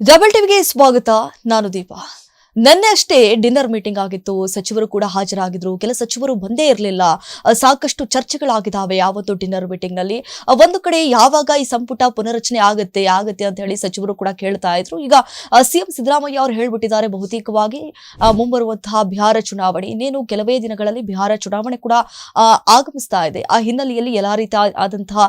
Double ಟಿವಿಗೆ ಸ್ವಾಗತ ನಾನು ದೀಪ. ನಿನ್ನೆ ಅಷ್ಟೇ ಡಿನ್ನರ್ ಮೀಟಿಂಗ್ ಆಗಿತ್ತು. ಸಚಿವರು ಕೂಡ ಹಾಜರಾಗಿದ್ರು. ಕೆಲ ಸಚಿವರು ಬಂದೇ ಇರಲಿಲ್ಲ. ಸಾಕಷ್ಟು ಚರ್ಚೆಗಳಾಗಿದ್ದಾವೆ ಯಾವತ್ತು ಡಿನ್ನರ್ ಮೀಟಿಂಗ್ನಲ್ಲಿ ಒಂದು ಕಡೆ ಯಾವಾಗ ಈ ಸಂಪುಟ ಪುನರಚನೆ ಆಗುತ್ತೆ ಆಗತ್ತೆ ಅಂತ ಹೇಳಿ ಸಚಿವರು ಕೂಡ ಕೇಳ್ತಾ ಇದ್ರು. ಈಗ ಸಿಎಂ ಸಿದ್ದರಾಮಯ್ಯ ಅವರು ಹೇಳ್ಬಿಟ್ಟಿದ್ದಾರೆ ಬಹುತೇಕವಾಗಿ. ಮುಂಬರುವಂತಹ ಬಿಹಾರ ಚುನಾವಣೆ. ಇನ್ನೇನು ಕೆಲವೇ ದಿನಗಳಲ್ಲಿ ಬಿಹಾರ ಚುನಾವಣೆ ಕೂಡ ಆಗಮಿಸ್ತಾ ಇದೆ. ಆ ಹಿನ್ನೆಲೆಯಲ್ಲಿ ಎಲ್ಲಾ ರೀತಿ ಆದಂತಹ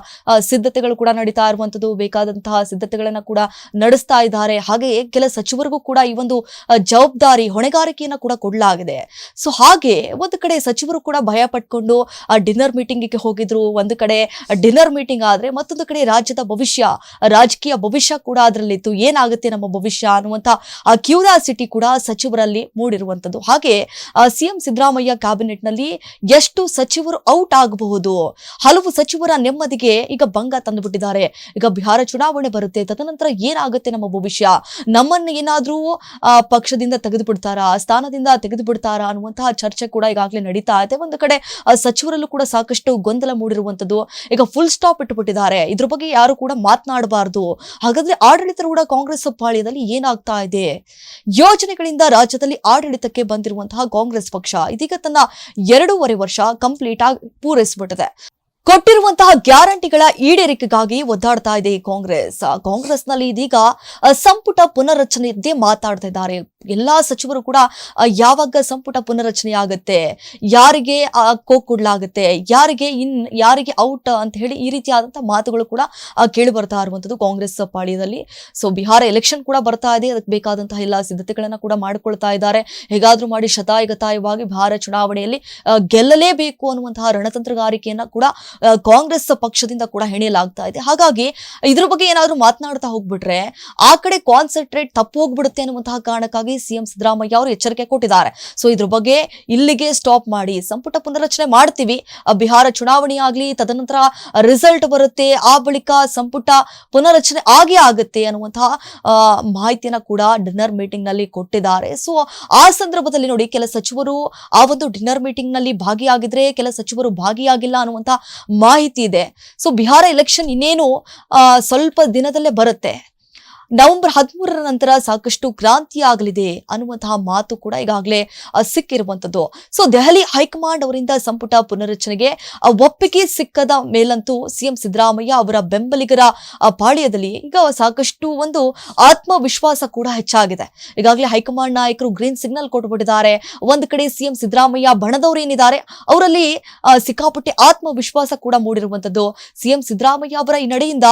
ಸಿದ್ಧತೆಗಳು ಕೂಡ ನಡೀತಾ ಇರುವಂತದ್ದು ಬೇಕಾದಂತಹ ಸಿದ್ಧತೆಗಳನ್ನ ಕೂಡ ನಡೆಸ್ತಾ ಇದ್ದಾರೆ. ಹಾಗೆಯೇ ಕೆಲ ಸಚಿವರಿಗೂ ಕೂಡ ಈ ಒಂದು ಆ, ಜವಾಬ್ದಾರಿ ಹೊಣೆಗಾರಿಕೆಯನ್ನ ಕೂಡ ಕೊಡಲಾಗಿದೆ. ಸೊ ಹಾಗೆ ಒಂದು ಕಡೆ ಸಚಿವರು ಕೂಡ ಭಯ ಪಟ್ಕೊಂಡು, ಆ ಡಿನ್ನರ್ ಮೀಟಿಂಗಿಗೆ ಹೋಗಿದ್ರು, ಒಂದು ಕಡೆ ಡಿನ್ನರ್ ಮೀಟಿಂಗ್ ಆದ್ರೆ ಮತ್ತೊಂದು ಕಡೆ ರಾಜ್ಯದ ಭವಿಷ್ಯ, ರಾಜಕೀಯ ಭವಿಷ್ಯ ಕೂಡ ಅದರಲ್ಲಿತ್ತು. ಏನಾಗುತ್ತೆ ನಮ್ಮ ಭವಿಷ್ಯ ಅನ್ನುವಂಥ ಆ ಕ್ಯೂರಿಯಾಸಿಟಿ ಕೂಡ ಸಚಿವರಲ್ಲಿ ಮೂಡಿರುವಂಥದ್ದು. ಹಾಗೆ ಸಿಎಂ ಸಿದ್ದರಾಮಯ್ಯ ಕ್ಯಾಬಿನೆಟ್ನಲ್ಲಿ ಎಷ್ಟು ಸಚಿವರು ಔಟ್ ಆಗಬಹುದು? ಹಲವು ಸಚಿವರ ನೆಮ್ಮದಿಗೆ ಈಗ ಭಂಗ ತಂದುಬಿಟ್ಟಿದ್ದಾರೆ. ಈಗ ಬಿಹಾರ ಚುನಾವಣೆ ಬರುತ್ತೆ, ತದನಂತರ ಏನಾಗುತ್ತೆ ನಮ್ಮ ಭವಿಷ್ಯ? ನಮ್ಮನ್ನ ಏನಾದರೂ ಪಕ್ಷದಿಂದ ತೆಗೆದು ಆ ಸ್ಥಾನದಿಂದ ತೆಗೆದು ಬಿಡ್ತಾರಾ ಅನ್ನುವಂತಹ ಚರ್ಚೆ ಕೂಡ ಈಗಾಗಲೇ ನಡೀತಾ ಇದೆ. ಒಂದು ಕಡೆ ಸಚಿವರಲ್ಲೂ ಕೂಡ ಸಾಕಷ್ಟು ಗೊಂದಲ ಮೂಡಿರುವಂತದ್ದು ಈಗ ಫುಲ್ ಸ್ಟಾಪ್ ಇಟ್ಟುಬಿಟ್ಟಿದ್ದಾರೆ ಇದ್ರ ಬಗ್ಗೆ ಯಾರು ಕೂಡ ಮಾತನಾಡಬಾರದು. ಹಾಗಾದ್ರೆ ಆಡಳಿತಾರೂಢ ಕಾಂಗ್ರೆಸ್ ಪಾಳ್ಯದಲ್ಲಿ ಏನಾಗ್ತಾ ಇದೆ? ಯೋಜನೆಗಳಿಂದ ರಾಜ್ಯದಲ್ಲಿ ಆಡಳಿತಕ್ಕೆ ಬಂದಿರುವಂತಹ ಕಾಂಗ್ರೆಸ್ ಪಕ್ಷ ಇದೀಗ ತನ್ನ ಎರಡೂವರೆ ವರ್ಷ ಕಂಪ್ಲೀಟ್ ಆಗಿ ಪೂರೈಸಿಬಿಟ್ಟಿದೆ. ಕೊಟ್ಟಿರುವಂತಹ ಗ್ಯಾರಂಟಿಗಳ ಈಡೇರಿಕೆಗಾಗಿ ಒದ್ದಾಡ್ತಾ ಇದೆ ಕಾಂಗ್ರೆಸ್. ಕಾಂಗ್ರೆಸ್ನಲ್ಲಿ ಇದೀಗ ಸಂಪುಟ ಪುನರ್ರಚನೆಯದ್ದೇ ಮಾತಾಡ್ತಾ ಇದ್ದಾರೆ. ಎಲ್ಲಾ ಸಚಿವರು ಕೂಡ ಯಾವಾಗ ಸಂಪುಟ ಪುನರ್ರಚನೆ ಆಗುತ್ತೆ, ಯಾರಿಗೆ ಕೊಡ್ಲಾಗುತ್ತೆ ಯಾರಿಗೆ ಇನ್, ಯಾರಿಗೆ ಔಟ್ ಅಂತ ಹೇಳಿ ಈ ರೀತಿಯಾದಂತಹ ಮಾತುಗಳು ಕೂಡ ಕೇಳಿ ಬರ್ತಾ ಇರುವಂತದ್ದು ಕಾಂಗ್ರೆಸ್ ಪಾಳ್ಯದಲ್ಲಿ ಸೊ, ಬಿಹಾರ ಎಲೆಕ್ಷನ್ ಕೂಡ ಬರ್ತಾ ಇದೆ. ಅದಕ್ಕೆ ಬೇಕಾದಂತಹ ಎಲ್ಲ ಸಿದ್ಧತೆಗಳನ್ನ ಕೂಡ ಮಾಡಿಕೊಳ್ತಾ ಇದ್ದಾರೆ. ಹೇಗಾದ್ರೂ ಮಾಡಿ ಶತಾಯಗತಾಯವಾಗಿ ಬಿಹಾರ ಚುನಾವಣೆಯಲ್ಲಿ ಗೆಲ್ಲಲೇಬೇಕು ಅನ್ನುವಂತಹ ರಣತಂತ್ರಗಾರಿಕೆಯನ್ನ ಕೂಡ ಕಾಂಗ್ರೆಸ್ ಪಕ್ಷದಿಂದ ಕೂಡ ಹೆಣೆಯಲಾಗ್ತಾ ಇದೆ. ಹಾಗಾಗಿ ಇದ್ರ ಬಗ್ಗೆ ಏನಾದರೂ ಮಾತನಾಡ್ತಾ ಹೋಗ್ಬಿಟ್ರೆ ಆ ಕಡೆ ಕಾನ್ಸಂಟ್ರೇಟ್ ತಪ್ಪು ಹೋಗ್ಬಿಡುತ್ತೆ ಅನ್ನುವಂತಹ ಕಾರಣಕ್ಕಾಗಿ ಸಿಎಂ ಸಿದ್ದರಾಮಯ್ಯ ಅವರು ಎಚ್ಚರಿಕೆ ಕೊಟ್ಟಿದ್ದಾರೆ. ಸೊ ಇದ್ರ ಬಗ್ಗೆ ಇಲ್ಲಿಗೆ ಸ್ಟಾಪ್ ಮಾಡಿ, ಸಂಪುಟ ಪುನರ್ರಚನೆ ಮಾಡ್ತೀವಿ. ಬಿಹಾರ ಚುನಾವಣೆ ಆಗಲಿ, ತದನಂತರ ರಿಸಲ್ಟ್ ಬರುತ್ತೆ, ಆ ಬಳಿಕ ಸಂಪುಟ ಪುನರ್ರಚನೆ ಆಗೇ ಆಗುತ್ತೆ ಅನ್ನುವಂತಹ ಮಾಹಿತಿಯನ್ನ ಕೂಡ ಡಿನ್ನರ್ ಮೀಟಿಂಗ್ನಲ್ಲಿ ಕೊಟ್ಟಿದ್ದಾರೆ. ಸೊ ಆ ಸಂದರ್ಭದಲ್ಲಿ ನೋಡಿ, ಕೆಲ ಸಚಿವರು ಆ ಒಂದು ಡಿನ್ನರ್ ಮೀಟಿಂಗ್ನಲ್ಲಿ ಭಾಗಿಯಾಗಿದ್ರೆ, ಕೆಲ ಸಚಿವರು ಭಾಗಿಯಾಗಿಲ್ಲ ಅನ್ನುವಂತ ಮಾಹಿತಿ ಇದೆ. ಸೊ ಬಿಹಾರ ಎಲೆಕ್ಷನ್ ಇನ್ನೇನು ಸ್ವಲ್ಪ ದಿನದಲ್ಲೇ ಬರುತ್ತೆ. ನವೆಂಬರ್ ಹದಿಮೂರರ ನಂತರ ಸಾಕಷ್ಟು ಕ್ರಾಂತಿ ಆಗಲಿದೆ ಅನ್ನುವಂತಹ ಮಾತು ಕೂಡ ಈಗಾಗಲೇ ಸಿಕ್ಕಿರುವಂತದ್ದು ಸೊ, ದೆಹಲಿ ಹೈಕಮಾಂಡ್ ಅವರಿಂದ ಸಂಪುಟ ಪುನರಚನೆಗೆ ಒಪ್ಪಿಗೆ ಸಿಕ್ಕದ ಮೇಲಂತೂ ಸಿಎಂ ಸಿದ್ದರಾಮಯ್ಯ ಅವರ ಬೆಂಬಲಿಗರ ಪಾಳ್ಯದಲ್ಲಿ ಈಗ ಸಾಕಷ್ಟು ಒಂದು ಆತ್ಮವಿಶ್ವಾಸ ಕೂಡ ಹೆಚ್ಚಾಗಿದೆ. ಈಗಾಗಲೇ ಹೈಕಮಾಂಡ್ ನಾಯಕರು ಗ್ರೀನ್ ಸಿಗ್ನಲ್ ಕೊಟ್ಬಿಟ್ಟಿದ್ದಾರೆ ಒಂದು ಕಡೆ ಸಿಎಂ ಸಿದ್ದರಾಮಯ್ಯ ಬಣದವರು ಏನಿದ್ದಾರೆ, ಅವರಲ್ಲಿ ಸಿಕ್ಕಾಪಟ್ಟೆ ಆತ್ಮವಿಶ್ವಾಸ ಕೂಡ ಮೂಡಿರುವಂತದ್ದು ಸಿಎಂ ಸಿದ್ದರಾಮಯ್ಯ ಅವರ ಈ ನಡೆಯಿಂದ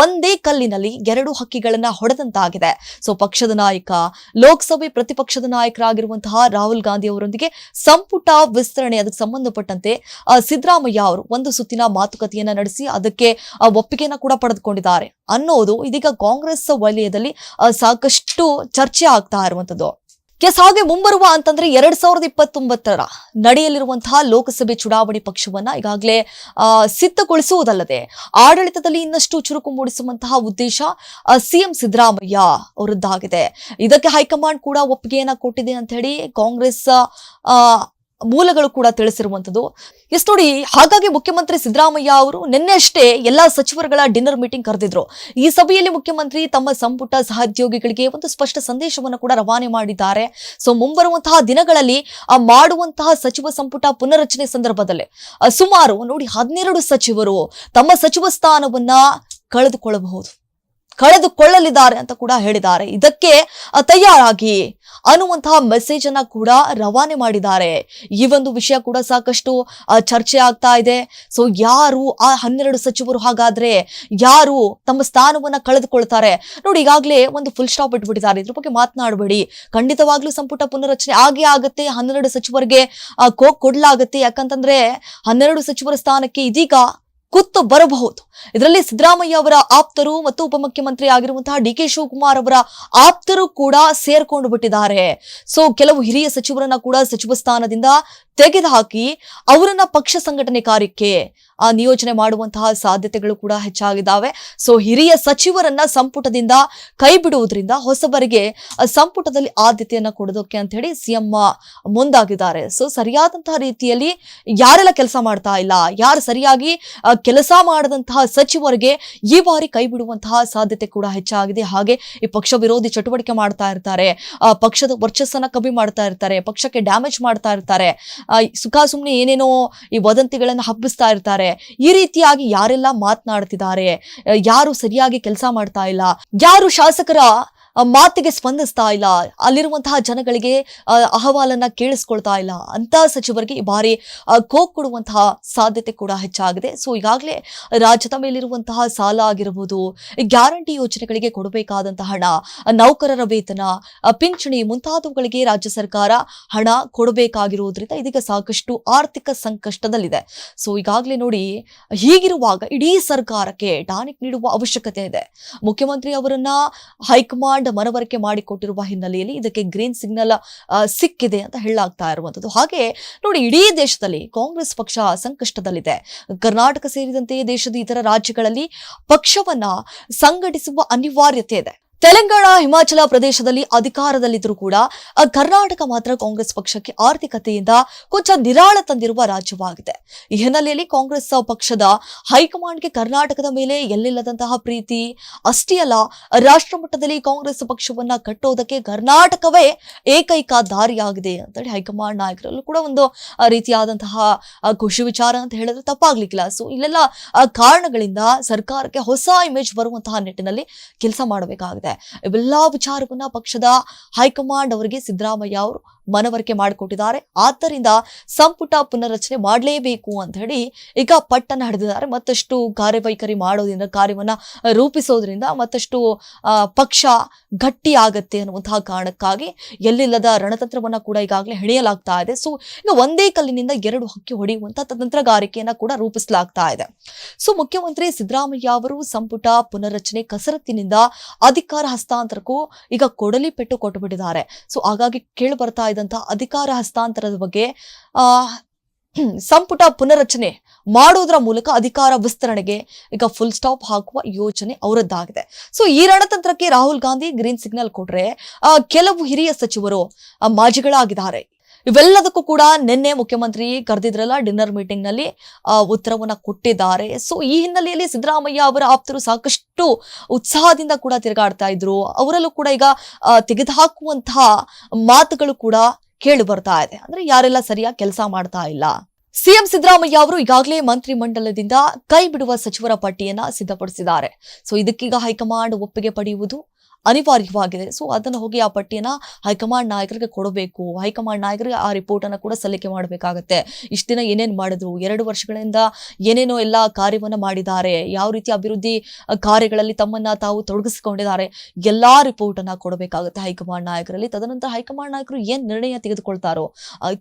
ಒಂದೇ ಕಲ್ಲಿನಲ್ಲಿ ಎರಡು ಹಕ್ಕಿಗಳನ್ನ ಹೊಡೆದಂತಾಗಿದೆ. ಸೊ ಪಕ್ಷದ ನಾಯಕ, ಲೋಕಸಭೆ ಪ್ರತಿಪಕ್ಷದ ನಾಯಕರಾಗಿರುವಂತಹ ರಾಹುಲ್ ಗಾಂಧಿ ಅವರೊಂದಿಗೆ ಸಂಪುಟ ವಿಸ್ತರಣೆ, ಅದಕ್ಕೆ ಸಂಬಂಧಪಟ್ಟಂತೆ ಸಿದ್ದರಾಮಯ್ಯ ಅವರು ಒಂದು ಸುತ್ತಿನ ಮಾತುಕತೆಯನ್ನ ನಡೆಸಿ, ಅದಕ್ಕೆ ಒಪ್ಪಿಗೆಯನ್ನ ಕೂಡ ಪಡೆದುಕೊಂಡಿದ್ದಾರೆ ಅನ್ನೋದು ಇದೀಗ ಕಾಂಗ್ರೆಸ್ ವಲಯದಲ್ಲಿ ಸಾಕಷ್ಟು ಚರ್ಚೆ ಆಗ್ತಾ ಇರುವಂತದ್ದು. ಎಸ್ ಹಾಗೆ ಮುಂಬರುವ ಅಂತಂದ್ರೆ ಎರಡ್ ಸಾವಿರದ ಇಪ್ಪತ್ತೊಂಬತ್ತರ ನಡೆಯಲಿರುವಂತಹ ಲೋಕಸಭೆ ಚುನಾವಣೆ ಪಕ್ಷವನ್ನ ಈಗಾಗಲೇ ಸಿದ್ಧಗೊಳಿಸುವುದಲ್ಲದೆ ಆಡಳಿತದಲ್ಲಿ ಇನ್ನಷ್ಟು ಚುರುಕು ಮೂಡಿಸುವಂತಹ ಉದ್ದೇಶ ಸಿಎಂ ಸಿದ್ದರಾಮಯ್ಯ ಅವರದ್ದಾಗಿದೆ. ಇದಕ್ಕೆ ಹೈಕಮಾಂಡ್ ಕೂಡ ಒಪ್ಪಿಗೆಯನ್ನ ಕೊಟ್ಟಿದೆ ಅಂತ ಹೇಳಿ ಕಾಂಗ್ರೆಸ್ ಮೂಲಗಳು ಕೂಡ ತಿಳಿಸಿರುವಂತದ್ದು ಎಸ್ ನೋಡಿ, ಹಾಗಾಗಿ ಮುಖ್ಯಮಂತ್ರಿ ಸಿದ್ದರಾಮಯ್ಯ ಅವರು ನಿನ್ನೆ ಅಷ್ಟೇ ಎಲ್ಲಾ ಸಚಿವರುಗಳ ಡಿನ್ನರ್ ಮೀಟಿಂಗ್ ಕರೆದಿದ್ರು. ಈ ಸಭೆಯಲ್ಲಿ ಮುಖ್ಯಮಂತ್ರಿ ತಮ್ಮ ಸಂಪುಟ ಸಹೋದ್ಯೋಗಿಗಳಿಗೆ ಒಂದು ಸ್ಪಷ್ಟ ಸಂದೇಶವನ್ನು ಕೂಡ ರವಾನೆ ಮಾಡಿದ್ದಾರೆ. ಸೊ ಮುಂಬರುವಂತಹ ದಿನಗಳಲ್ಲಿ ಆ ಮಾಡುವಂತಹ ಸಚಿವ ಸಂಪುಟ ಪುನರಚನೆ ಸಂದರ್ಭದಲ್ಲಿ ಸುಮಾರು ನೋಡಿ ಹನ್ನೆರಡು ಸಚಿವರು ತಮ್ಮ ಸಚಿವ ಸ್ಥಾನವನ್ನ ಕಳೆದುಕೊಳ್ಳಬಹುದು. ಕಳೆದುಕೊಳ್ಳಲಿದ್ದಾರೆ ಅಂತ ಕೂಡ ಹೇಳಿದ್ದಾರೆ. ಇದಕ್ಕೆ ತಯಾರಾಗಿ ಅನ್ನುವಂತಹ ಮೆಸೇಜ್ ಅನ್ನ ಕೂಡ ರವಾನೆ ಮಾಡಿದ್ದಾರೆ. ಈ ಒಂದು ವಿಷಯ ಕೂಡ ಸಾಕಷ್ಟು ಚರ್ಚೆ ಆಗ್ತಾ ಇದೆ. ಸೊ ಯಾರು ಆ ಹನ್ನೆರಡು ಸಚಿವರು ಹಾಗಾದ್ರೆ ಯಾರು ತಮ್ಮ ಸ್ಥಾನವನ್ನ ಕಳೆದುಕೊಳ್ತಾರೆ? ನೋಡಿ, ಈಗಾಗಲೇ ಒಂದು ಫುಲ್ ಸ್ಟಾಪ್ ಇಟ್ಬಿಟ್ಟಿದ್ದಾರೆ. ಇದ್ರ ಬಗ್ಗೆ ಮಾತನಾಡಬೇಡಿ. ಖಂಡಿತವಾಗ್ಲೂ ಸಂಪುಟ ಪುನರಚನೆ ಆಗೇ ಆಗುತ್ತೆ. ಹನ್ನೆರಡು ಸಚಿವರಿಗೆ ಕೋಕ್ ಕೊಡ್ಲಾಗತ್ತೆ. ಯಾಕಂತಂದ್ರೆ ಹನ್ನೆರಡು ಸಚಿವರ ಸ್ಥಾನಕ್ಕೆ ಇದೀಗ ಕುತ್ತು ಬರಬಹುದು. ಇದರಲ್ಲಿ ಸಿದ್ದರಾಮಯ್ಯ ಅವರ ಆಪ್ತರು ಮತ್ತು ಉಪಮುಖ್ಯಮಂತ್ರಿ ಆಗಿರುವಂತಹ ಡಿ ಕೆ ಶಿವಕುಮಾರ್ ಅವರ ಆಪ್ತರು ಕೂಡ ಸೇರ್ಕೊಂಡು ಬಿಟ್ಟಿದ್ದಾರೆ. ಸೊ ಕೆಲವು ಹಿರಿಯ ಸಚಿವರನ್ನ ಕೂಡ ಸಚಿವ ಸ್ಥಾನದಿಂದ ತೆಗೆದುಹಾಕಿ ಅವರನ್ನ ಪಕ್ಷ ಸಂಘಟನೆ ಕಾರ್ಯಕ್ಕೆ ಆ ನಿಯೋಜನೆ ಮಾಡುವಂತಹ ಸಾಧ್ಯತೆಗಳು ಕೂಡ ಹೆಚ್ಚಾಗಿದ್ದಾವೆ ಸೊ ಹಿರಿಯ ಸಚಿವರನ್ನ ಸಂಪುಟದಿಂದ ಕೈ ಬಿಡುವುದರಿಂದ ಹೊಸಬರಿಗೆ ಸಂಪುಟದಲ್ಲಿ ಆದ್ಯತೆಯನ್ನ ಕೊಡೋದಕ್ಕೆ ಅಂತ ಹೇಳಿ ಸಿಎಂ ಮುಂದಾಗಿದ್ದಾರೆ. ಸೊ ಸರಿಯಾದಂತಹ ರೀತಿಯಲ್ಲಿ ಯಾರೆಲ್ಲ ಕೆಲಸ ಮಾಡ್ತಾ ಇಲ್ಲ ಯಾರು ಸರಿಯಾಗಿ ಕೆಲಸ ಮಾಡದಂತಹ ಸಚಿವರಿಗೆ ಈ ಬಾರಿ ಕೈ ಬಿಡುವಂತಹ ಸಾಧ್ಯತೆ ಕೂಡ ಹೆಚ್ಚಾಗಿದೆ. ಹಾಗೆ ಈ ಪಕ್ಷ ವಿರೋಧಿ ಚಟುವಟಿಕೆ ಮಾಡ್ತಾ ಇರ್ತಾರೆ ಪಕ್ಷದ ವರ್ಚಸ್ಸನ್ನ ಕಮ್ಮಿ ಮಾಡ್ತಾ ಇರ್ತಾರೆ ಪಕ್ಷಕ್ಕೆ ಡ್ಯಾಮೇಜ್ ಮಾಡ್ತಾ ಇರ್ತಾರೆ ಆ, ಸುಖ ಸುಮ್ಮನೆ ಏನೇನೋ ಈ ವದಂತಿಗಳನ್ನು ಹಬ್ಬಿಸ್ತಾ ಇರ್ತಾರೆ ಈ ರೀತಿಯಾಗಿ ಯಾರೆಲ್ಲ ಮಾತನಾಡ್ತಿದ್ದಾರೆ ಯಾರು ಸರಿಯಾಗಿ ಕೆಲಸ ಮಾಡ್ತಾ ಇಲ್ಲ ಯಾರು ಶಾಸಕರ ಮಾತಿಗೆ ಸ್ಪಂದಿಸ್ತಾ ಇಲ್ಲ. ಅಲ್ಲಿರುವಂತಹ ಜನಗಳಿಗೆ ಅಹವಾಲನ್ನ ಕೇಳಿಸ್ಕೊಳ್ತಾ ಇಲ್ಲ. ಅಂತ ಸಚಿವರಿಗೆ ಈ ಬಾರಿ ಕೋಕ್ ಕೊಡುವಂತಹ ಸಾಧ್ಯತೆ ಕೂಡ ಹೆಚ್ಚಾಗಿದೆ. ಸೊ, ಈಗಾಗಲೇ ರಾಜ್ಯದ ಮೇಲಿರುವಂತಹ ಸಾಲ ಆಗಿರಬಹುದು ಗ್ಯಾರಂಟಿ ಯೋಜನೆಗಳಿಗೆ ಕೊಡಬೇಕಾದಂತಹ ಹಣ ನೌಕರರ ವೇತನ ಪಿಂಚಣಿ ಮುಂತಾದವುಗಳಿಗೆ ರಾಜ್ಯ ಸರ್ಕಾರ ಹಣ ಕೊಡಬೇಕಾಗಿರುವುದರಿಂದ ಇದೀಗ ಸಾಕಷ್ಟು ಆರ್ಥಿಕ ಸಂಕಷ್ಟದಲ್ಲಿದೆ. ಸೊ, ಈಗಾಗಲೇ ನೋಡಿ, ಹೀಗಿರುವಾಗ ಇಡೀ ಸರ್ಕಾರಕ್ಕೆ ಟಾನಿಕ್ ನೀಡುವ ಅವಶ್ಯಕತೆ ಇದೆ. ಮುಖ್ಯಮಂತ್ರಿ ಅವರನ್ನ ಹೈಕಮಾಂಡ್ ಮನವರಿಕೆ ಮಾಡಿಕೊಟ್ಟಿರುವ ಹಿನ್ನೆಲೆಯಲ್ಲಿ ಇದಕ್ಕೆ ಗ್ರೀನ್ ಸಿಗ್ನಲ್ ಸಿಕ್ಕಿದೆ ಅಂತ ಹೇಳಲಾಗ್ತಾ ಇರುವಂಥದ್ದು. ಹಾಗೆ ನೋಡಿ, ಇಡೀ ದೇಶದಲ್ಲಿ ಕಾಂಗ್ರೆಸ್ ಪಕ್ಷ ಸಂಕಷ್ಟದಲ್ಲಿದೆ. ಕರ್ನಾಟಕ ಸೇರಿದಂತೆ ದೇಶದ ಇತರ ರಾಜ್ಯಗಳಲ್ಲಿ ಪಕ್ಷವನ್ನ ಸಂಘಟಿಸುವ ಅನಿವಾರ್ಯತೆ ಇದೆ. ತೆಲಂಗಾಣ, ಹಿಮಾಚಲ ಪ್ರದೇಶದಲ್ಲಿ ಅಧಿಕಾರದಲ್ಲಿದ್ದರೂ ಕೂಡ ಕರ್ನಾಟಕ ಮಾತ್ರ ಕಾಂಗ್ರೆಸ್ ಪಕ್ಷಕ್ಕೆ ಆರ್ಥಿಕತೆಯಿಂದ ಕೊಂಚ ನಿರಾಳ ತಂದಿರುವ ರಾಜ್ಯವಾಗಿದೆ. ಈ ಹಿನ್ನೆಲೆಯಲ್ಲಿ ಕಾಂಗ್ರೆಸ್ ಪಕ್ಷದ ಹೈಕಮಾಂಡ್ಗೆ ಕರ್ನಾಟಕದ ಮೇಲೆ ಎಲ್ಲಿಲ್ಲದಂತಹ ಪ್ರೀತಿ ಅಷ್ಟೇ ಅಲ್ಲ, ರಾಷ್ಟ್ರ ಮಟ್ಟದಲ್ಲಿ ಕಾಂಗ್ರೆಸ್ ಪಕ್ಷವನ್ನ ಕಟ್ಟೋದಕ್ಕೆ ಕರ್ನಾಟಕವೇ ಏಕೈಕ ದಾರಿಯಾಗಿದೆ ಅಂತೇಳಿ ಹೈಕಮಾಂಡ್ ನಾಯಕರಲ್ಲೂ ಕೂಡ ಒಂದು ರೀತಿಯಾದಂತಹ ಖುಷಿ ವಿಚಾರ ಅಂತ ಹೇಳಿದ್ರೆ ತಪ್ಪಾಗ್ಲಿಕ್ಕಿಲ್ಲ. ಸೊ, ಇಲ್ಲೆಲ್ಲ ಕಾರಣಗಳಿಂದ ಸರ್ಕಾರಕ್ಕೆ ಹೊಸ ಇಮೇಜ್ ಬರುವಂತಹ ನಿಟ್ಟಿನಲ್ಲಿ ಕೆಲಸ ಮಾಡಬೇಕಾಗಿದೆ. ಇವೆಲ್ಲಾ ವಿಚಾರವನ್ನ ಪಕ್ಷದ ಹೈಕಮಾಂಡ್ ಅವರಿಗೆ ಸಿದ್ದರಾಮಯ್ಯ ಅವರು ಮನವರಿಕೆ ಮಾಡಿಕೊಟ್ಟಿದ್ದಾರೆ. ಆದ್ದರಿಂದ ಸಂಪುಟ ಪುನರ್ರಚನೆ ಮಾಡಲೇಬೇಕು ಅಂತ ಹೇಳಿ ಈಗ ಪಟ್ಟನ್ನು ಹಿಡಿದಿದ್ದಾರೆ ಮತ್ತಷ್ಟು ಕಾರ್ಯವೈಖರಿ ಮಾಡೋದ್ರಿಂದ, ಕಾರ್ಯವನ್ನ ರೂಪಿಸೋದ್ರಿಂದ ಮತ್ತಷ್ಟು ಪಕ್ಷ ಗಟ್ಟಿ ಆಗತ್ತೆ ಅನ್ನುವಂತಹ ಕಾರಣಕ್ಕಾಗಿ ಎಲ್ಲಿಲ್ಲದ ರಣತಂತ್ರವನ್ನ ಕೂಡ ಈಗಾಗಲೇ ಹೆಣೆಯಲಾಗ್ತಾ ಇದೆ. ಸೊ ಈಗ ಒಂದೇ ಕಲ್ಲಿನಿಂದ ಎರಡು ಹಕ್ಕಿ ಹೊಡೆಯುವಂತಹ ತಂತ್ರಗಾರಿಕೆಯನ್ನ ಕೂಡ ರೂಪಿಸಲಾಗ್ತಾ ಇದೆ. ಸೊ ಮುಖ್ಯಮಂತ್ರಿ ಸಿದ್ದರಾಮಯ್ಯ ಅವರು ಸಂಪುಟ ಪುನರ್ರಚನೆ ಕಸರತ್ತಿನಿಂದ ಅಧಿಕಾರ ಹಸ್ತಾಂತರಕ್ಕೂ ಈಗ ಕೊಡಲಿ ಪೆಟ್ಟು ಕೊಟ್ಟುಬಿಟ್ಟಿದ್ದಾರೆ ಸೊ ಹಾಗಾಗಿ ಕೇಳಿ ಬರ್ತಾ ಇದ್ದಂತಹ ಅಧಿಕಾರ ಹಸ್ತಾಂತರದ ಬಗ್ಗೆ, ಆ, ಸಂಪುಟ ಪುನರಚನೆ ಮಾಡುವುದರ ಮೂಲಕ ಅಧಿಕಾರ ವಿಸ್ತರಣೆಗೆ ಈಗ ಫುಲ್ ಸ್ಟಾಪ್ ಹಾಕುವ ಯೋಜನೆ ಅವರದ್ದಾಗಿದೆ. ಸೊ ಈ ರಣತಂತ್ರಕ್ಕೆ ರಾಹುಲ್ ಗಾಂಧಿ ಗ್ರೀನ್ ಸಿಗ್ನಲ್ ಕೊಟ್ರೆ ಕೆಲವು ಹಿರಿಯ ಸಚಿವರು ಮಾಜಿಗಳಾಗಿದ್ದಾರೆ. ಇವೆಲ್ಲದಕ್ಕೂ ಕೂಡ ನಿನ್ನೆ ಮುಖ್ಯಮಂತ್ರಿ ಕರೆದಿದ್ರಲ್ಲ ಡಿನ್ನರ್ ಮೀಟಿಂಗ್ನಲ್ಲಿ ಉತ್ತರವನ್ನ ಕೊಟ್ಟಿದ್ದಾರೆ. ಸೊ ಈ ಹಿನ್ನೆಲೆಯಲ್ಲಿ ಸಿದ್ದರಾಮಯ್ಯ ಅವರ ಆಪ್ತರು ಸಾಕಷ್ಟು ಉತ್ಸಾಹದಿಂದ ಕೂಡ ತಿರುಗಾಡ್ತಾ ಇದ್ರು. ಅವರಲ್ಲೂ ಕೂಡ ಈಗ ತೆಗೆದುಹಾಕುವಂತಹ ಮಾತುಗಳು ಕೂಡ ಕೇಳಿ ಬರ್ತಾ ಇದೆ. ಅಂದ್ರೆ ಯಾರೆಲ್ಲ ಸರಿಯಾಗಿ ಕೆಲಸ ಮಾಡ್ತಾ ಇಲ್ಲ. ಸಿಎಂ ಸಿದ್ದರಾಮಯ್ಯ ಅವರು ಈಗಾಗಲೇ ಮಂತ್ರಿ ಮಂಡಲದಿಂದ ಕೈ ಬಿಡುವ ಸಚಿವರ ಪಟ್ಟಿಯನ್ನ ಸಿದ್ಧಪಡಿಸಿದ್ದಾರೆ. ಸೊ ಇದಕ್ಕೀಗ ಹೈಕಮಾಂಡ್ ಒಪ್ಪಿಗೆ ಪಡೆಯುವುದು ಅನಿವಾರ್ಯವಾಗಿದೆ. ಸೊ ಅದನ್ನು ಹೋಗಿ ಆ ಪಟ್ಟಿಯನ್ನು ಹೈಕಮಾಂಡ್ ನಾಯಕರಿಗೆ ಕೊಡಬೇಕು. ಹೈಕಮಾಂಡ್ ನಾಯಕರಿಗೆ ಆ ರಿಪೋರ್ಟನ್ನು ಕೂಡ ಸಲ್ಲಿಕೆ ಮಾಡಬೇಕಾಗತ್ತೆ. ಇಷ್ಟು ದಿನ ಏನೇನು ಮಾಡಿದ್ರು? ಎರಡು ವರ್ಷಗಳಿಂದ ಏನೇನೋ ಎಲ್ಲ ಕಾರ್ಯವನ್ನು ಮಾಡಿದ್ದಾರೆ. ಯಾವ ರೀತಿ ಅಭಿವೃದ್ಧಿ ಕಾರ್ಯಗಳಲ್ಲಿ ತಮ್ಮನ್ನು ತಾವು ತೊಡಗಿಸಿಕೊಂಡಿದ್ದಾರೆ. ಎಲ್ಲ ರಿಪೋರ್ಟನ್ನು ಕೊಡಬೇಕಾಗುತ್ತೆ ಹೈಕಮಾಂಡ್ ನಾಯಕರಲ್ಲಿ. ತದನಂತರ ಹೈಕಮಾಂಡ್ ನಾಯಕರು ಏನು ನಿರ್ಣಯ ತೆಗೆದುಕೊಳ್ತಾರೋ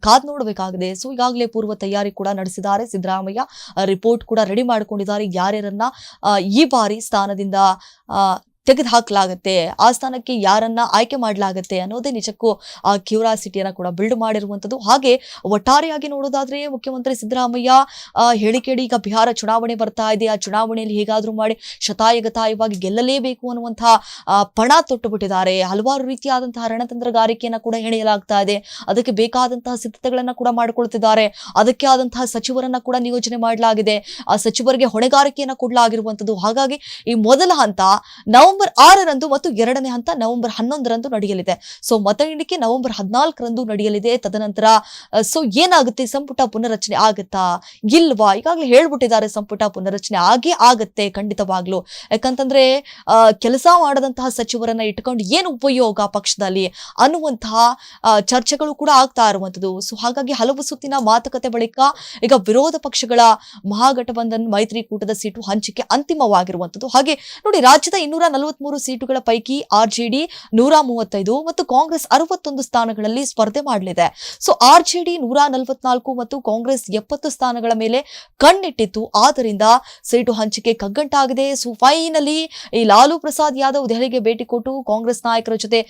ಕಾದು ನೋಡಬೇಕಾಗಿದೆ. ಸೊ ಈಗಾಗಲೇ ಪೂರ್ವ ತಯಾರಿ ಕೂಡ ನಡೆಸಿದ್ದಾರೆ. ಸಿದ್ದರಾಮಯ್ಯ ರಿಪೋರ್ಟ್ ಕೂಡ ರೆಡಿ ಮಾಡ್ಕೊಂಡಿದ್ದಾರೆ. ಯಾರ್ಯಾರನ್ನ ಈ ಬಾರಿ ಸ್ಥಾನದಿಂದ ಆ, ತೆಗೆದುಹಾಕಲಾಗತ್ತೆ ಆ ಸ್ಥಾನಕ್ಕೆ ಯಾರನ್ನ ಆಯ್ಕೆ ಮಾಡಲಾಗುತ್ತೆ ಅನ್ನೋದೇ ನಿಜಕ್ಕೂ ಆ ಕ್ಯೂರಾಸಿಟಿಯನ್ನು ಕೂಡ ಬಿಲ್ಡ್ ಮಾಡಿರುವಂಥದ್ದು. ಹಾಗೆ ಒಟ್ಟಾರೆಯಾಗಿ ನೋಡೋದಾದ್ರೆ ಮುಖ್ಯಮಂತ್ರಿ ಸಿದ್ದರಾಮಯ್ಯ ಹೇಳಿಕೆಡಿ ಈಗ ಬಿಹಾರ ಚುನಾವಣೆ ಬರ್ತಾ ಇದೆ. ಆ ಚುನಾವಣೆಯಲ್ಲಿ ಹೇಗಾದರೂ ಮಾಡಿ ಶತಾಯಗತಾಯವಾಗಿ ಗೆಲ್ಲಲೇಬೇಕು ಅನ್ನುವಂತಹ ಪಣ ತೊಟ್ಟು ಬಿಟ್ಟಿದ್ದಾರೆ ಹಲವಾರು ರೀತಿಯಾದಂತಹ ರಣತಂತ್ರಗಾರಿಕೆಯನ್ನು ಕೂಡ ಹೆಣೆಯಲಾಗ್ತಾ ಇದೆ. ಅದಕ್ಕೆ ಬೇಕಾದಂತಹ ಸಿದ್ಧತೆಗಳನ್ನು ಕೂಡ ಮಾಡಿಕೊಳ್ತಿದ್ದಾರೆ. ಅದಕ್ಕೆ ಆದಂತಹ ಸಚಿವರನ್ನ ಕೂಡ ನಿಯೋಜನೆ ಮಾಡಲಾಗಿದೆ. ಆ ಸಚಿವರಿಗೆ ಹೊಣೆಗಾರಿಕೆಯನ್ನು ಕೊಡಲಾಗಿರುವಂಥದ್ದು. ಹಾಗಾಗಿ ಈ ಮೊದಲ ಹಂತ ನವೆಂಬರ್ ಆರರಂದು ಮತ್ತು ಎರಡನೇ ಹಂತ ನವೆಂಬರ್ ಹನ್ನೊಂದರಂದು ನಡೆಯಲಿದೆ. ಸೊ ಮತ ಎಣಿಕೆ ನವೆಂಬರ್ ಹದಿನಾಲ್ಕರಂದು ನಡೆಯಲಿದೆ. ತದನಂತರ ಸೊ ಏನಾಗುತ್ತೆ? ಸಂಪುಟ ಪುನರಚನೆ ಆಗುತ್ತಾ? ಇಲ್ವಾ? ಈಗಾಗಲೇ ಹೇಳ್ಬಿಟ್ಟಿದ್ದಾರೆ ಸಂಪುಟ ಪುನರಚನೆ ಆಗೇ ಆಗತ್ತೆ ಖಂಡಿತವಾಗ್ಲು. ಯಾಕಂತಂದ್ರೆ ಕೆಲಸ ಮಾಡದಂತಹ ಸಚಿವರನ್ನ ಇಟ್ಕೊಂಡು ಏನು ಉಪಯೋಗ ಪಕ್ಷದಲ್ಲಿ ಅನ್ನುವಂತಹ ಚರ್ಚೆಗಳು ಕೂಡ ಆಗ್ತಾ ಇರುವಂತದ್ದು ಸೊ ಹಾಗಾಗಿ ಹಲವು ಸುತ್ತಿನ ಮಾತುಕತೆ ಬಳಿಕ ಈಗ ವಿರೋಧ ಪಕ್ಷಗಳ ಮಹಾಗಠಬಂಧನ್ ಮೈತ್ರಿಕೂಟದ ಸೀಟು ಹಂಚಿಕೆ ಅಂತಿಮವಾಗಿರುವಂತದ್ದು ಹಾಗೆ, ನೋಡಿ, ರಾಜ್ಯದ ಇನ್ನೂರ ನಲವತ್ಮೂರು ಸೀಟುಗಳ ಪೈಕಿ ಆರ್ಜೆಡಿ ನೂರ ಮೂವತ್ತೈದು ಮತ್ತು ಕಾಂಗ್ರೆಸ್ ಅರವತ್ತೊಂದು ಸ್ಥಾನಗಳಲ್ಲಿ ಸ್ಪರ್ಧೆ ಮಾಡಲಿದೆ. ಸೊ, ಆರ್ಜೆಡಿ ನೂರ ನಲವತ್ನಾಲ್ಕು ಮತ್ತು ಕಾಂಗ್ರೆಸ್ ಎಪ್ಪತ್ತು ಸ್ಥಾನಗಳ ಮೇಲೆ ಕಣ್ಣಿಟ್ಟಿತ್ತು. ಆದ್ದರಿಂದ ಸೀಟು ಹಂಚಿಕೆ ಕಗ್ಗಂಟಾಗಿದೆ. ಸೊ, ಫೈನಲಿ ಈ ಲಾಲು ಪ್ರಸಾದ್ ಯಾದವ್ ದೆಹಲಿಗೆ ಭೇಟಿ ಕೊಟ್ಟು ಕಾಂಗ್ರೆಸ್ ನಾಯಕರ ಜೊತೆ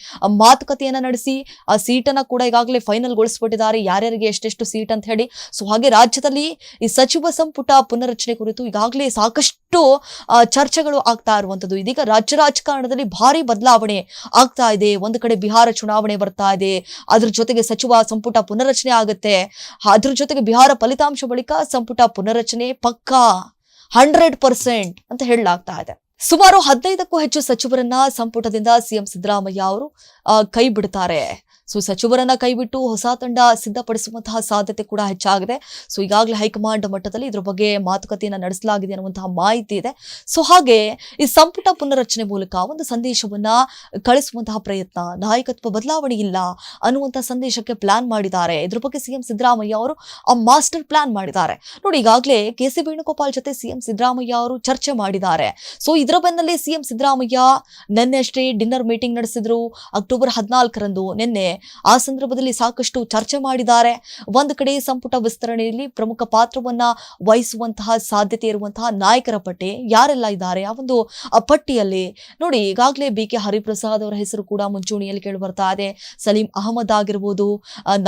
ಮಾತುಕತೆಯನ್ನ ನಡೆಸಿ, ಆ ಸೀಟನ್ನ ಕೂಡ ಈಗಾಗಲೇ ಫೈನಲ್ ಗೊಳಿಸ್ಬಿಟ್ಟಿದ್ದಾರೆ ಯಾರ್ಯಾರಿಗೆ ಎಷ್ಟೆಷ್ಟು ಸೀಟ್ ಅಂತ ಹೇಳಿ. ಸೊ, ಹಾಗೆ ರಾಜ್ಯದಲ್ಲಿ ಈ ಸಚಿವ ಸಂಪುಟ ಪುನರ್ರಚನೆ ಕುರಿತು ಈಗಾಗಲೇ ಸಾಕಷ್ಟು ಚರ್ಚೆಗಳು ಆಗ್ತಾ ಇರುವಂತದ್ದು. ಇದೀಗ ರಾಜ್ಯ ರಾಜಕಾರಣದಲ್ಲಿ ಭಾರಿ ಬದಲಾವಣೆ ಆಗ್ತಾ ಇದೆ. ಒಂದು ಕಡೆ ಬಿಹಾರ ಚುನಾವಣೆ ಬರ್ತಾ ಇದೆ. ಅದ್ರ ಜೊತೆಗೆ ಸಚಿವ ಸಂಪುಟ ಪುನರಚನೆ ಆಗುತ್ತೆ. ಅದ್ರ ಜೊತೆಗೆ ಬಿಹಾರ ಫಲಿತಾಂಶ ಬಳಿಕ ಸಂಪುಟ ಪುನರಚನೆ ಪಕ್ಕಾ ಹಂಡ್ರೆಡ್ ಪರ್ಸೆಂಟ್ ಅಂತ ಹೇಳಲಾಗ್ತಾ ಇದೆ. ಸುಮಾರು ಹದಿನೈದಕ್ಕೂ ಹೆಚ್ಚು ಸಚಿವರನ್ನ ಸಂಪುಟದಿಂದ ಸಿಎಂ ಸಿದ್ದರಾಮಯ್ಯ ಅವರು ಕೈ ಬಿಡ್ತಾರೆ. ಸೊ ಸಚಿವರನ್ನ ಕೈಬಿಟ್ಟು ಹೊಸ ತಂಡ ಸಿದ್ಧಪಡಿಸುವಂತಹ ಸಾಧ್ಯತೆ ಕೂಡ ಹೆಚ್ಚಾಗಿದೆ. ಸೊ ಈಗಾಗಲೇ ಹೈಕಮಾಂಡ್ ಮಟ್ಟದಲ್ಲಿ ಇದ್ರ ಬಗ್ಗೆ ಮಾತುಕತೆಯನ್ನು ನಡೆಸಲಾಗಿದೆ ಅನ್ನುವಂತಹ ಮಾಹಿತಿ ಇದೆ. ಸೊ ಹಾಗೆ ಈ ಸಂಪುಟ ಪುನರಚನೆ ಮೂಲಕ ಒಂದು ಸಂದೇಶವನ್ನ ಕಳಿಸುವಂತಹ ಪ್ರಯತ್ನ, ನಾಯಕತ್ವ ಬದಲಾವಣೆ ಇಲ್ಲ ಅನ್ನುವಂತಹ ಸಂದೇಶಕ್ಕೆ ಪ್ಲಾನ್ ಮಾಡಿದ್ದಾರೆ. ಇದ್ರ ಬಗ್ಗೆ ಸಿಎಂ ಸಿದ್ದರಾಮಯ್ಯ ಅವರು ಆ ಮಾಸ್ಟರ್ ಪ್ಲಾನ್ ಮಾಡಿದ್ದಾರೆ. ನೋಡಿ, ಈಗಾಗಲೇ ಕೆ ಸಿ ವೇಣುಗೋಪಾಲ್ ಜೊತೆ ಸಿಎಂ ಸಿದ್ದರಾಮಯ್ಯ ಅವರು ಚರ್ಚೆ ಮಾಡಿದ್ದಾರೆ. ಸೊ ಇದರ ಬೆನ್ನಲ್ಲೇ ಸಿಎಂ ಸಿದ್ದರಾಮಯ್ಯ ನಿನ್ನೆ ಅಷ್ಟೇ ಡಿನ್ನರ್ ಮೀಟಿಂಗ್ ನಡೆಸಿದ್ರು. ಅಕ್ಟೋಬರ್ ಹದಿನಾಲ್ಕರಂದು ನಿನ್ನೆ ಆ ಸಂದರ್ಭದಲ್ಲಿ ಸಾಕಷ್ಟು ಚರ್ಚೆ ಮಾಡಿದ್ದಾರೆ. ಒಂದು ಕಡೆ ಸಂಪುಟ ವಿಸ್ತರಣೆಯಲ್ಲಿ ಪ್ರಮುಖ ಪಾತ್ರವನ್ನ ವಹಿಸುವಂತಹ ಸಾಧ್ಯತೆ ಇರುವಂತಹ ನಾಯಕರ ಪಟ್ಟಿ ಯಾರೆಲ್ಲ ಇದ್ದಾರೆ? ಆ ಒಂದು ಪಟ್ಟಿಯಲ್ಲಿ ನೋಡಿ, ಈಗಾಗಲೇ ಬಿ ಕೆ ಹರಿಪ್ರಸಾದ್ ಅವರ ಹೆಸರು ಕೂಡ ಮುಂಚೂಣಿಯಲ್ಲಿ ಕೇಳಿ ಬರ್ತಾ ಇದೆ. ಸಲೀಂ ಅಹಮದ್ ಆಗಿರ್ಬೋದು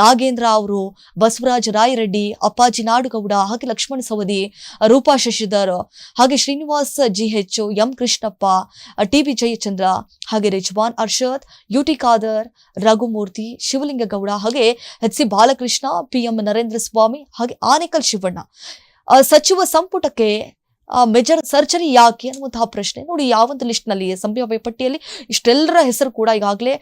ನಾಗೇಂದ್ರ ಅವರು, ಬಸವರಾಜ ರಾಯರೆಡ್ಡಿ, ಅಪ್ಪಾಜಿ ನಾಡುಗೌಡ, ಹಾಗೆ ಲಕ್ಷ್ಮಣ ಸವದಿ, ರೂಪಾ ಶಶಿಧರ್, ಹಾಗೆ Srinivas G H M Krishnappa, T B Jayachandra, ಹಾಗೆ ರಿಜ್ವಾನ್ ಅರ್ಷದ್ ಯುಟಿ ಖಾದರ್, ರಘುಮೂರ್ತಿ ಶಿವಲಿಂಗಗೌಡ ಹಾಗೆ H C Balakrishna P M Narendra Swamy ಹಾಗೆ ಆನೇಕಲ್ ಶಿವಣ್ಣ. ಸಚಿವ ಸಂಪುಟಕ್ಕೆ ಮೆಜರ್ ಸರ್ಜರಿ ಯಾಕೆ ಅನ್ನುವಂತಹ ಪ್ರಶ್ನೆ ನೋಡಿ ಯಾವೊಂದು ಲಿಸ್ಟ್ನಲ್ಲಿ ಸಂಭಾವ್ಯ ಪಟ್ಟಿಯಲ್ಲಿ ಇಷ್ಟೆಲ್ಲರ ಹೆಸರು ಕೂಡ ಈಗಾಗಲೇ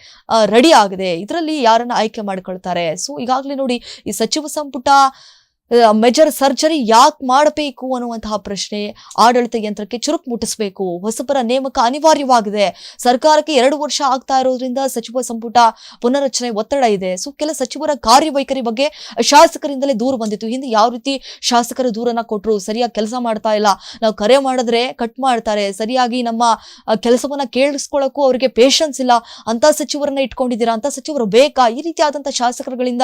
ರೆಡಿ ಆಗಿದೆ. ಇದರಲ್ಲಿ ಯಾರನ್ನ ಆಯ್ಕೆ ಮಾಡ್ಕೊಳ್ತಾರೆ? ಸೊ ಈಗಾಗಲೇ ನೋಡಿ ಈ ಸಚಿವ ಸಂಪುಟ ಮೆಜರ್ ಸರ್ಜರಿ ಯಾಕೆ ಮಾಡಬೇಕು ಅನ್ನುವಂತಹ ಪ್ರಶ್ನೆ ಆಡಳಿತ ಯಂತ್ರಕ್ಕೆ ಚುರುಕು ಮುಟ್ಟಿಸಬೇಕು. ಹೊಸಬರ ನೇಮಕ ಅನಿವಾರ್ಯವಾಗಿದೆ. ಸರ್ಕಾರಕ್ಕೆ ಎರಡು ವರ್ಷ ಆಗ್ತಾ ಇರೋದ್ರಿಂದ ಸಚಿವ ಸಂಪುಟ ಪುನರಚನೆ ಒತ್ತಡ ಇದೆ. ಸೊ ಕೆಲ ಸಚಿವರ ಕಾರ್ಯವೈಖರಿ ಬಗ್ಗೆ ಶಾಸಕರಿಂದಲೇ ದೂರು ಬಂದಿತ್ತು. ಹಿಂದೆ ಯಾವ ರೀತಿ ಶಾಸಕರು ದೂರನ್ನ ಕೊಟ್ಟರು ಸರಿಯಾಗಿ ಕೆಲಸ ಮಾಡ್ತಾ ಇಲ್ಲ. ನಾವು ಕರೆ ಮಾಡಿದ್ರೆ ಕಟ್ ಮಾಡ್ತಾರೆ. ಸರಿಯಾಗಿ ನಮ್ಮ ಕೆಲಸವನ್ನ ಕೇಳಿಸ್ಕೊಳ್ಳೋಕ್ಕೂ ಅವರಿಗೆ ಪೇಷನ್ಸ್ ಇಲ್ಲ. ಅಂತ ಸಚಿವರನ್ನ ಇಟ್ಕೊಂಡಿದ್ದೀರಾ? ಅಂತ ಸಚಿವರು ಬೇಕಾ? ಈ ರೀತಿಯಾದಂತಹ ಶಾಸಕರುಗಳಿಂದ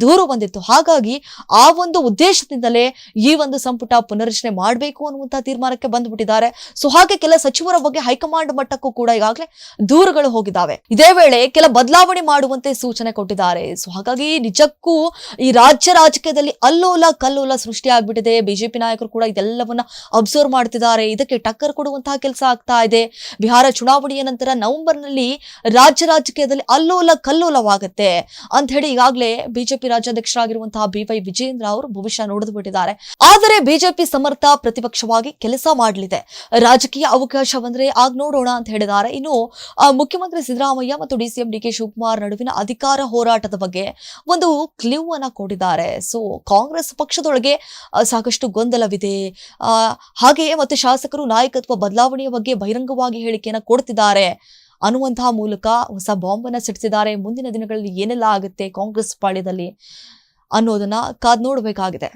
ದೂರು ಬಂದಿತ್ತು. ಹಾಗಾಗಿ ಆ ಒಂದು ಉದ್ದೇಶದಿಂದಲೇ ಈ ಒಂದು ಸಂಪುಟ ಪುನರ್ರಚನೆ ಮಾಡಬೇಕು ಅನ್ನುವಂತಹ ತೀರ್ಮಾನಕ್ಕೆ ಬಂದ್ಬಿಟ್ಟಿದ್ದಾರೆ. ಸೊ ಹಾಗೆ ಕೆಲ ಸಚಿವರ ಬಗ್ಗೆ ಹೈಕಮಾಂಡ್ ಮಟ್ಟಕ್ಕೂ ಕೂಡ ಈಗಾಗಲೇ ದೂರುಗಳು ಹೋಗಿದ್ದಾವೆ. ಇದೇ ವೇಳೆ ಕೆಲ ಬದಲಾವಣೆ ಮಾಡುವಂತೆ ಸೂಚನೆ ಕೊಟ್ಟಿದ್ದಾರೆ. ಸೊ ಹಾಗಾಗಿ ನಿಜಕ್ಕೂ ಈ ರಾಜ್ಯ ರಾಜಕೀಯದಲ್ಲಿ ಅಲ್ಲೋಲ ಕಲ್ಲೋಲ ಸೃಷ್ಟಿ ಆಗ್ಬಿಟ್ಟಿದೆ. ಬಿಜೆಪಿ ನಾಯಕರು ಕೂಡ ಇದೆಲ್ಲವನ್ನ ಅಬ್ಸರ್ವ್ ಮಾಡ್ತಿದ್ದಾರೆ. ಇದಕ್ಕೆ ಟಕ್ಕರ್ ಕೊಡುವಂತಹ ಕೆಲಸ ಆಗ್ತಾ ಇದೆ. ಬಿಹಾರ ಚುನಾವಣೆಯ ನಂತರ ನವೆಂಬರ್ನಲ್ಲಿ ರಾಜ್ಯ ರಾಜಕೀಯದಲ್ಲಿ ಅಲ್ಲೋಲ ಕಲ್ಲೋಲವಾಗುತ್ತೆ. ಅಂತ ಹೇಳಿ ಈಗಾಗಲೇ ಬಿಜೆಪಿ ರಾಜ್ಯಾಧ್ಯಕ್ಷರಾಗಿರುವಂತಹ ಬಿ ವೈ ವಿಜೇಂದ್ರ ಅವರು ಭವಿಷ್ಯ ನೋಡಿದ್ಬಿಟ್ಟಿದ್ದಾರೆ ಆದರೆ ಬಿಜೆಪಿ ಸಮರ್ಥ ಪ್ರತಿಪಕ್ಷವಾಗಿ ಕೆಲಸ ಮಾಡಲಿದೆ. ರಾಜಕೀಯ ಅವಕಾಶ ಬಂದ್ರೆ ಆಗ ನೋಡೋಣ ಅಂತ ಹೇಳಿದ್ದಾರೆ. ಇನ್ನು ಮುಖ್ಯಮಂತ್ರಿ ಸಿದ್ದರಾಮಯ್ಯ ಮತ್ತು ಡಿಸಿಎಂ ಡಿ ಕೆ ಶಿವಕುಮಾರ್ ನಡುವಿನ ಅಧಿಕಾರ ಹೋರಾಟದ ಬಗ್ಗೆ ಒಂದು ಕ್ಲೂ ಅನ್ನ ಕೊಟ್ಟಿದ್ದಾರೆ. ಸೊ, ಕಾಂಗ್ರೆಸ್ ಪಕ್ಷದೊಳಗೆ ಸಾಕಷ್ಟು ಗೊಂದಲವಿದೆ. ಹಾಗೆಯೇ ಮತ್ತೆ ಶಾಸಕರು ನಾಯಕತ್ವ ಬದಲಾವಣೆಯ ಬಗ್ಗೆ ಬಹಿರಂಗವಾಗಿ ಹೇಳಿಕೆಯನ್ನ ಕೊಡ್ತಿದ್ದಾರೆ. ಅನ್ನುವಂತಹ ಮೂಲಕ ಹೊಸ ಬಾಂಬ್ ಅನ್ನ ಸಿಡಿಸಿದ್ದಾರೆ. ಮುಂದಿನ ದಿನಗಳಲ್ಲಿ ಏನೆಲ್ಲ ಆಗುತ್ತೆ ಕಾಂಗ್ರೆಸ್ ಪಾಳ್ಯದಲ್ಲಿ? ಅನ್ನೋದನ್ನ ಕಾದ್ ನೋಡಬೇಕಾಗಿದೆ.